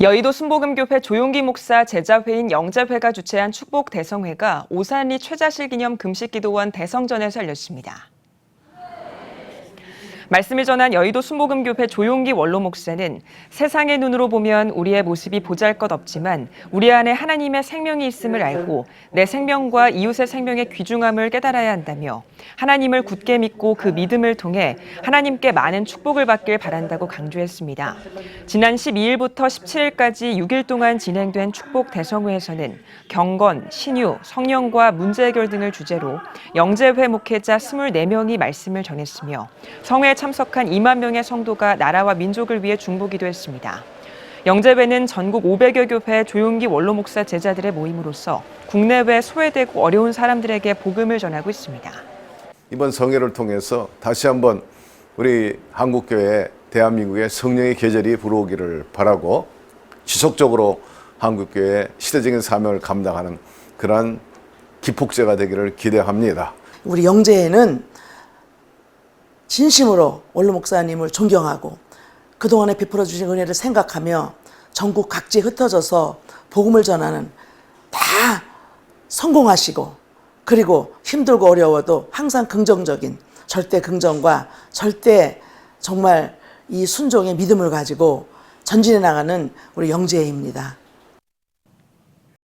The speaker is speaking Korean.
여의도 순복음교회 조용기 목사 제자회인 영재회가 주최한 축복 대성회가 오산리 최자실 기념 금식기도원 대성전에서 열렸습니다. 말씀을 전한 여의도 순복음교회 조용기 원로 목사는 세상의 눈으로 보면 우리의 모습이 보잘것없지만 우리 안에 하나님의 생명이 있음을 알고 내 생명과 이웃의 생명의 귀중함을 깨달아야 한다며 하나님을 굳게 믿고 그 믿음을 통해 하나님께 많은 축복을 받길 바란다고 강조했습니다. 지난 12일부터 17일까지 6일 동안 진행된 축복 대성회에서는 경건, 신유, 성령과 문제 해결 등을 주제로 영재회 목회자 24명이 말씀을 전했으며 성회에 참석한 2만 명의 성도가 나라와 민족을 위해 중보기도 했습니다. 영재회는 전국 500여 교회 조용기 원로 목사 제자들의 모임으로서 국내외 소외되고 어려운 사람들에게 복음을 전하고 있습니다. 이번 성회를 통해서 다시 한번 우리 한국교회 대한민국의 성령의 계절이 불어오기를 바라고 지속적으로 한국교회 시대적인 사명을 감당하는 그러한 기폭제가 되기를 기대합니다. 우리 영재에는 진심으로 원로 목사님을 존경하고 그동안에 베풀어 주신 은혜를 생각하며 전국 각지에 흩어져서 복음을 전하는 다 성공하시고 그리고 힘들고 어려워도 항상 긍정적인 절대 긍정과 절대 정말 이 순종의 믿음을 가지고 전진해 나가는 우리 영재입니다.